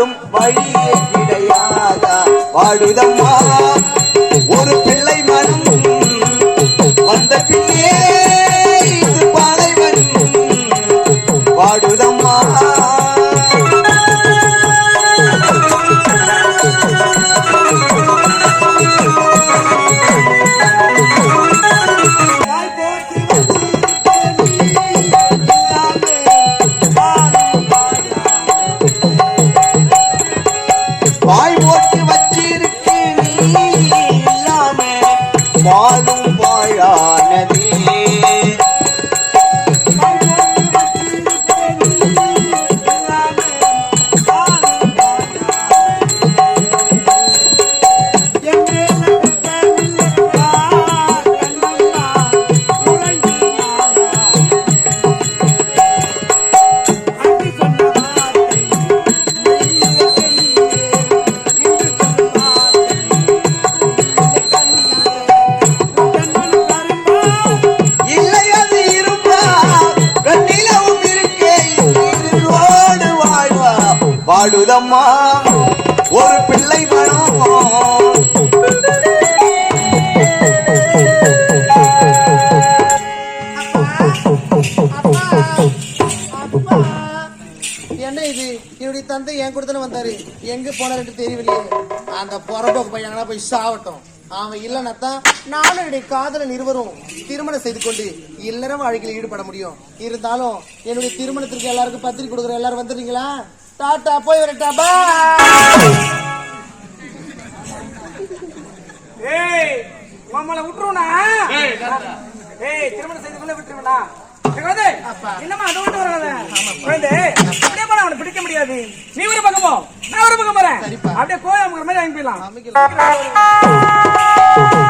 வாழும் வழியே கிடையாதா? வாழுதம்மா. வாடுதம்மா ஒரு பிள்ளை மனம் என்ன இது? என்னுடைய தந்தை என் கூட தானே வந்தாரு? எங்க போனாரு தெரியலையே அந்த புறம்போக்கு பையன் எங்கனா போய் சாவட்டும். அவன் இல்லைன்னாத்தான் நானும் என்னுடைய காதலன் இருவரும் திருமணம் செய்து கொண்டு இல்லற வாழ்க்கையில் ஈடுபட முடியும். இருந்தாலும் என்னுடைய திருமணத்திற்கு எல்லாருக்கும் பத்திரிக்கை கொடுக்குற எல்லாரும் வந்துடுறீங்களா? டாட்டா போய் வரட்டா பா. ஏய் உம்மளை விட்டுருவனா ஏய் திருமணம் செய்து கொள்ள விட்டுருவனா என்னம்மா அது விட்டு வராத? குழந்தை அப்படியே போனா அவனை பிடிக்க முடியாது. நீ ஒரு பக்கம் போ. நான் ஒரு பக்கம் போறேன். அப்படியே கோயில் அவங்க மாதிரி வாங்கி போயிடலாம்.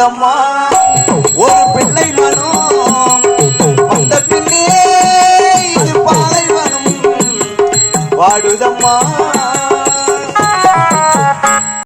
ಆಗಮ್ಮ